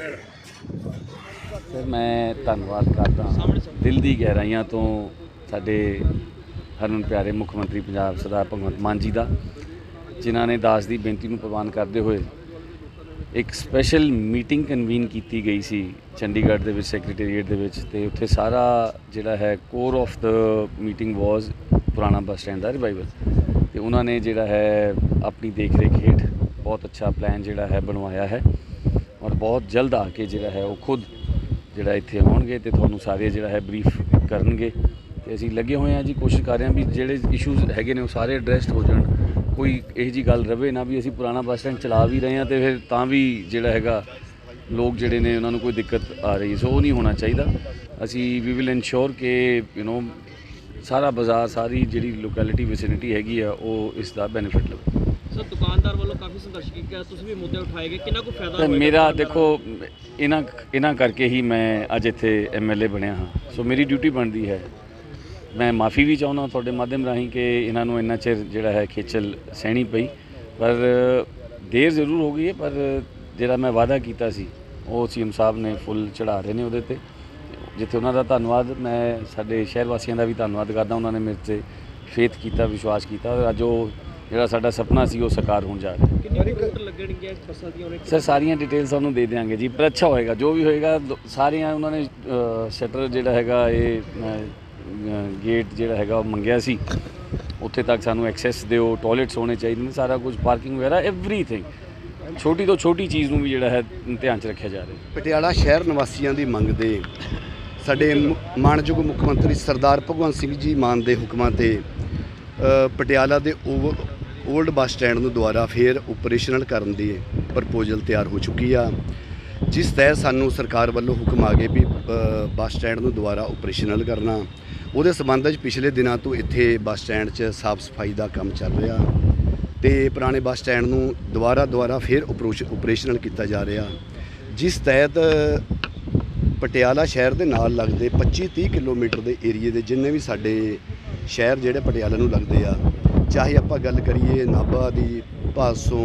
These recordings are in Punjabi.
ਸਰ, ਮੈਂ ਧੰਨਵਾਦ ਕਰਦਾ ਦਿਲ ਦੀ ਗਹਿਰਾਈਆਂ ਤੋਂ ਸਾਡੇ ਹਰਮਨ ਪਿਆਰੇ ਮੁੱਖ ਮੰਤਰੀ ਪੰਜਾਬ ਸਰਦਾਰ ਭਗਵੰਤ ਮਾਨ ਜੀ ਦਾ, ਜਿਨ੍ਹਾਂ ਨੇ ਦਾਸ ਦੀ ਬੇਨਤੀ ਨੂੰ ਪ੍ਰਵਾਨ ਕਰਦੇ ਹੋਏ ਇੱਕ ਸਪੈਸ਼ਲ ਮੀਟਿੰਗ ਕਨਵੀਨ ਕੀਤੀ ਗਈ ਸੀ ਚੰਡੀਗੜ੍ਹ ਦੇ ਵਿੱਚ ਸੈਕਟਰੀਏਟ ਦੇ ਵਿੱਚ, ਤੇ ਉੱਥੇ ਸਾਰਾ ਜਿਹੜਾ ਹੈ core of the meeting was ਪੁਰਾਣਾ ਬੱਸ ਸਟੈਂਡ ਦਾ ਰਿਵਾਈਵਲ ਤੇ ਉਹਨਾਂ ਨੇ ਜਿਹੜਾ ਹੈ ਆਪਣੀ ਦੇਖ ਰੇਖ ਹੇਠ ਬਹੁਤ ਅੱਛਾ ਪਲਾਨ ਜਿਹੜਾ ਹੈ ਬਣਵਾਇਆ ਹੈ। ਔਰ ਬਹੁਤ ਜਲਦ ਆ ਕੇ ਜਿਹੜਾ ਹੈ ਉਹ ਖੁਦ ਜਿਹੜਾ ਇੱਥੇ ਆਉਣਗੇ ਤੇ ਤੁਹਾਨੂੰ ਸਾਰੇ ਜਿਹੜਾ ਹੈ ਬਰੀਫ ਕਰਨਗੇ। ਤੇ ਅਸੀਂ ਲੱਗੇ ਹੋਏ ਹਾਂ ਜੀ, ਕੋਸ਼ਿਸ਼ ਕਰ ਰਹੇ ਹਾਂ ਵੀ ਜਿਹੜੇ ਇਸ਼ੂਜ਼ ਹੈਗੇ ਨੇ ਉਹ ਸਾਰੇ ਐਡਰੈਸਡ ਹੋ ਜਾਣ। ਕੋਈ ਇਹੋ ਜੀ ਗੱਲ ਰਵੇ ਨਾ ਵੀ ਅਸੀਂ ਪੁਰਾਣਾ ਬੱਸ ਸਟੈਂਡ ਚਲਾ ਵੀ ਰਹੇ ਹਾਂ ਤੇ ਫਿਰ ਤਾਂ ਵੀ ਜਿਹੜਾ ਹੈਗਾ ਲੋਕ ਜਿਹੜੇ ਨੇ ਉਹਨਾਂ ਨੂੰ ਕੋਈ ਦਿੱਕਤ ਆ ਰਹੀ ਸੋ ਉਹ ਨਹੀਂ ਹੋਣਾ ਚਾਹੀਦਾ। ਅਸੀਂ ਵੀ ਵਿਲ ਇਨਸ਼ੋਰ ਕਿ ਯੂ نو ਸਾਰਾ ਬਾਜ਼ਾਰ, ਸਾਰੀ ਜਿਹੜੀ ਲੋਕੈਲਿਟੀ ਵਿਸਿਨਿਟੀ ਹੈਗੀ ਆ, ਉਹ ਇਸ ਦਾ ਬੈਨੀਫਿਟ ਲਵੇ। ਦੁਕਾਨਦਾਰ ਵੱਲੋਂ ਕਾਫੀ ਸੰਘਰਸ਼ ਕੀਤਾ ਤੁਸੀਂ ਵੀ ਮੁੱਦੇ ਉਠਾਏਗੇ ਕਿੰਨਾ ਕੁ ਫਾਇਦਾ ਤੇ ਹੋਏਗਾ ਮੇਰਾ ਦੇਖੋ ਇਹਨਾਂ ਇਹਨਾਂ ਕਰਕੇ ਹੀ ਮੈਂ ਅੱਜ ਇੱਥੇ ਐਮਐਲਏ ਬਣਿਆ ਹਾਂ। ਸੋ ਮੇਰੀ ਡਿਊਟੀ ਬਣਦੀ ਹੈ। ਮੈਂ ਮਾਫੀ ਵੀ ਚਾਹੁੰਦਾ ਤੁਹਾਡੇ ਮਾਧਿਅਮ ਰਾਹੀਂ ਕਿ ਇਹਨਾਂ ਨੂੰ ਇੰਨਾ ਚਿਰ ਜਿਹੜਾ ਹੈ ਖੇਚਲ ਸਹਿਣੀ ਪਈ। ਪਰ ਦੇਰ ਜ਼ਰੂਰ ਹੋ ਗਈ ਹੈ ਪਰ ਜਿਹੜਾ ਮੈਂ ਵਾਅਦਾ ਕੀਤਾ ਸੀ ਉਹ ਸੀਐਮ ਸਾਹਿਬ ਨੇ ਫੁੱਲ ਚੜਾ ਰਹੇ ਨੇ ਉਹਦੇ ਤੇ। ਜਿੱਥੇ ਉਹਨਾਂ ਦਾ ਧੰਨਵਾਦ ਮੈਂ ਸਾਡੇ ਸ਼ਹਿਰ ਵਾਸੀਆਂ ਦਾ ਵੀ ਧੰਨਵਾਦ ਕਰਦਾ। ਉਹਨਾਂ ਨੇ ਮੇਰੇ ਤੇ ਫੇਥ ਕੀਤਾ ਵਿਸ਼ਵਾਸ ਕੀਤਾ। ਔਰ ਅੱਜ ਉਹ ਜਿਹੜਾ ਸਾਡਾ ਸੁਪਨਾ ਸੀ ਉਹ ਸਾਕਾਰ ਹੋਣ ਜਾ ਰਿਹਾ। ਕਿੰਨੀ ਰੂਟ ਲੱਗਣਗੀਆਂ ਬੱਸਾਂ ਦੀਆਂ ਉਹਨੇ ਸਰ ਸਾਰੀਆਂ ਡਿਟੇਲਸ ਤੁਹਾਨੂੰ ਦੇ ਦਿਆਂਗੇ ਜੀ ਪਰ ਅੱਛਾ ਹੋਏਗਾ ਜੋ ਵੀ ਹੋਏਗਾ ਦ- ਸਾਰੀਆਂ ਉਹਨਾਂ ਨੇ ਸ਼ਟਰ ਜਿਹੜਾ ਹੈਗਾ ਇਹ ਗੇਟ ਜਿਹੜਾ ਹੈਗਾ ਉਹ ਮੰਗਿਆ ਸੀ। ਉੱਥੇ ਤੱਕ ਸਾਨੂੰ ਐਕਸੈਸ ਦਿਓ ਟਾਇਲਟਸ ਹੋਣੇ ਚਾਹੀਦੇ ਨੇ ਸਾਰਾ ਕੁਝ ਪਾਰਕਿੰਗ ਵਗੈਰਾ ਐਵਰੀਥਿੰਗ ਛੋਟੀ ਤੋਂ ਛੋਟੀ ਚੀਜ਼ ਨੂੰ ਵੀ ਜਿਹੜਾ ਹੈ ਧਿਆਨ 'ਚ ਰੱਖਿਆ ਜਾ ਰਿਹਾ। ਪਟਿਆਲਾ ਸ਼ਹਿਰ ਨਿਵਾਸੀਆਂ ਦੀ ਮੰਗ ਦੇ ਸਾਡੇ ਮ- ਮਾਣਯੋਗ ਮੁੱਖ ਮੰਤਰੀ ਸਰਦਾਰ ਭਗਵੰਤ ਸਿੰਘ ਜੀ ਮਾਨ ਦੇ ਹੁਕਮਾਂ ਤੇ ਪਟਿਆਲਾ ਦੇ 올ਡ ਬੱਸ ਸਟੈਂਡ ਨੂੰ ਦੁਬਾਰਾ ਫੇਰ ਆਪਰੇਸ਼ਨਲ ਕਰਨ ਦੀ ਪ੍ਰਪੋਜ਼ਲ ਤਿਆਰ ਹੋ ਚੁੱਕੀ ਆ। ਜਿਸ ਤਹਿਤ ਸਾਨੂੰ ਸਰਕਾਰ ਵੱਲੋਂ ਹੁਕਮ ਆ ਗਏ ਵੀ ਬੱਸ ਸਟੈਂਡ ਨੂੰ ਦੁਬਾਰਾ ਆਪਰੇਸ਼ਨਲ ਕਰਨਾ। ਉਹਦੇ ਸਬੰਧ ਵਿੱਚ ਪਿਛਲੇ ਦਿਨਾਂ ਤੋਂ ਇੱਥੇ ਬੱਸ ਸਟੈਂਡ 'ਚ ਸਾਫ਼ ਸਫ਼ਾਈ ਦਾ ਕੰਮ ਚੱਲ ਰਿਹਾ। ਤੇ ਪੁਰਾਣੇ ਬੱਸ ਸਟੈਂਡ ਨੂੰ ਦੁਬਾਰਾ ਦੁਬਾਰਾ ਫੇਰ ਆਪਰੇਸ਼ਨਲ ਕੀਤਾ ਜਾ ਰਿਹਾ। ਜਿਸ ਤਹਿਤ ਪਟਿਆਲਾ ਸ਼ਹਿਰ ਦੇ ਨਾਲ ਲੱਗਦੇ 25-30 ਕਿਲੋਮੀਟਰ ਦੇ ਏਰੀਏ ਦੇ ਜਿੰਨੇ ਵੀ ਸਾਡੇ ਸ਼ਹਿਰ ਜਿਹੜੇ ਪਟਿਆਲਾ ਨੂੰ ਲੱਗਦੇ ਆ ਚਾਹੇ ਆਪਾਂ ਗੱਲ ਕਰੀਏ ਨਾਭਾ ਦੀ ਪਾਸੋਂ,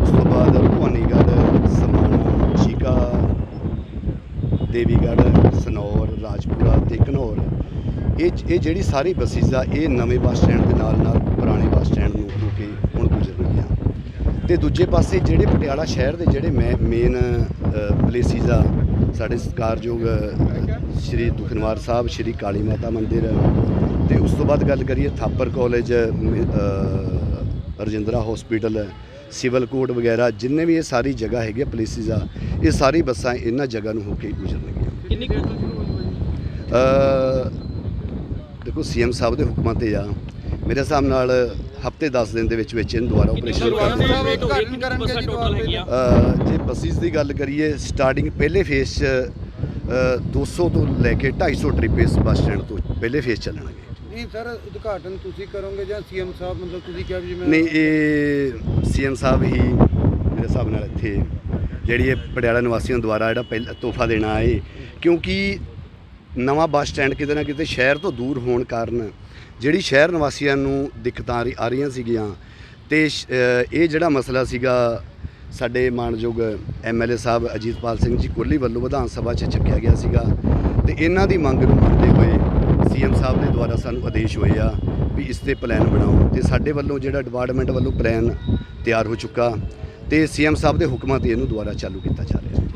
ਉਸ ਤੋਂ ਬਾਅਦ ਭਵਾਨੀਗੜ੍ਹ, ਸਮਾਣਾ, ਚੀਕਾ, ਦੇਵੀਗੜ੍ਹ, ਸਨੌਰ, ਰਾਜਪੁਰਾ ਤੇ ਘਨੌਰ। ਇਹ ਇਹ ਜਿਹੜੀ ਸਾਰੀ ਬੱਸਿਸ ਆ, ਇਹ ਨਵੇਂ ਬੱਸ ਸਟੈਂਡ ਦੇ ਨਾਲ ਨਾਲ ਪੁਰਾਣੇ ਬੱਸ ਸਟੈਂਡ ਨੂੰ ਹੋ ਕੇ ਹੁਣ ਗੁਜ਼ਰਨਗੀਆਂ ਤੇ ਦੂਜੇ ਪਾਸੇ ਜਿਹੜੇ ਪਟਿਆਲਾ ਸ਼ਹਿਰ ਦੇ ਜਿਹੜੇ ਮੇਨ ਪਲੇਸਿਸ ਆ, ਸਾਡੇ ਸਤਿਕਾਰਯੋਗ ਸ਼੍ਰੀ ਦੁਖਨਵਾਰ ਸਾਹਿਬ, ਸ਼੍ਰੀ ਕਾਲੀ ਮਾਤਾ ਮੰਦਿਰ ਤੇ ਉਸ ਤੋਂ ਬਾਅਦ ਗੱਲ ਕਰੀਏ Thapar college Rajindra hospital civil code ਵਗੈਰਾ ਜਿੰਨੇ ਵੀ ਇਹ ਸਾਰੀ ਜਗ੍ਹਾ ਹੈਗੀ ਪਲੇਸਿਸ ਆ ਇਹ ਸਾਰੀ ਬੱਸਾਂ ਇਹਨਾਂ ਜਗ੍ਹਾ ਨੂੰ ਹੋ ਕੇ ਗੁਜ਼ਰਨਗੀਆਂ। ਕਿੰਨੀ ਕੁ ਸ਼ੁਰੂ ਹੋਈ ਅ, ਦੇਖੋ ਸੀਐਮ ਸਾਹਿਬ ਦੇ ਹੁਕਮਾਂ ਤੇ ਆ। ਮੇਰੇ ਹਿਸਾਬ ਨਾਲ ਹਫ਼ਤੇ 10 ਦਿਨ ਦੇ ਵਿੱਚ ਵਿੱਚ ਇਹਨੂੰ ਦੁਬਾਰਾ ਆਪਰੇਸ਼ਨ ਕਰਨਗੇ ਜੇ ਬੱਸਿਸ ਦੀ ਗੱਲ ਕਰੀਏ ਸਟਾਰਟਿੰਗ ਪਹਿਲੇ ਫੇਸ 'ਚ ਅ, 200 ਤੋਂ ਲੈ ਕੇ 250 ਟ੍ਰਿਪ ਇਸ ਬੱਸ ਸਟੈਂਡ ਤੋਂ ਪਹਿਲੇ ਫੇਸ ਚੱਲਣਗੇ। ਨਹੀਂ ਸਰ ਉਦਘਾਟਨ ਤੁਸੀਂ ਕਰੋਗੇ ਜਾਂ ਸੀਐਮ ਸਾਹਿਬ, ਮਤਲਬ ਤੁਸੀਂ ਕਿਹਾ ਵੀ ਜਿਵੇਂ ਨਹੀਂ, ਇਹ ਸੀਐਮ ਸਾਹਿਬ ਹੀ ਮੇਰੇ ਹਿਸਾਬ ਨਾਲ ਇੱਥੇ ਜਿਹੜੀ ਇਹ ਪਟਿਆਲਾ ਨਿਵਾਸੀਆਂ ਦੁਆਰਾ ਜਿਹੜਾ ਪਹਿਲਾ, ਤੋਹਫਾ ਦੇਣਾ ਹੈ ਕਿਉਂਕਿ ਨਵਾਂ ਬੱਸ ਸਟੈਂਡ ਕਿਤੇ ਨਾ ਕਿਤੇ ਸ਼ਹਿਰ ਤੋਂ ਦੂਰ ਹੋਣ ਕਾਰਨ ਜਿਹੜੀ ਸ਼ਹਿਰ ਨਿਵਾਸੀਆਂ ਨੂੰ ਦਿੱਕਤਾਂ ਆ ਰਹੀ- ਆ ਰਹੀਆਂ ਸੀਗੀਆਂ ਤੇ ਇਹ ਜਿਹੜਾ ਮਸਲਾ ਸੀਗਾ, ਸਾਡੇ ਮਾਨਯੋਗ ਐਮਐਲਏ ਸਾਹਿਬ ਅਜੀਤਪਾਲ ਸਿੰਘ ਜੀ ਕੋਹਲੀ ਵੱਲੋਂ ਵਿਧਾਨ ਸਭਾ 'ਚ ਚੱਕਿਆ ਗਿਆ ਸੀਗਾ ਤੇ ਇਹਨਾਂ ਦੀ ਮੰਗ ਨੂੰ ਸੀਐਮ ਸਾਹਿਬ ਦੇ ਦੁਆਰਾ ਸਾਨੂੰ ਆਦੇਸ਼ ਹੋਏ ਆ ਵੀ ਇਸ ਤੇ ਪਲਾਨ ਬਣਾਓ ਤੇ ਸਾਡੇ ਵੱਲੋਂ ਜਿਹੜਾ ਡਿਪਾਰਟਮੈਂਟ ਵੱਲੋਂ ਪਲਾਨ ਤਿਆਰ ਹੋ ਚੁੱਕਾ ਤੇ ਸੀਐਮ ਸਾਹਿਬ ਦੇ ਹੁਕਮਾਂ ਤੇ ਇਹਨੂੰ ਦੁਆਰਾ ਚਾਲੂ ਕੀਤਾ ਜਾ ਰਿਹਾ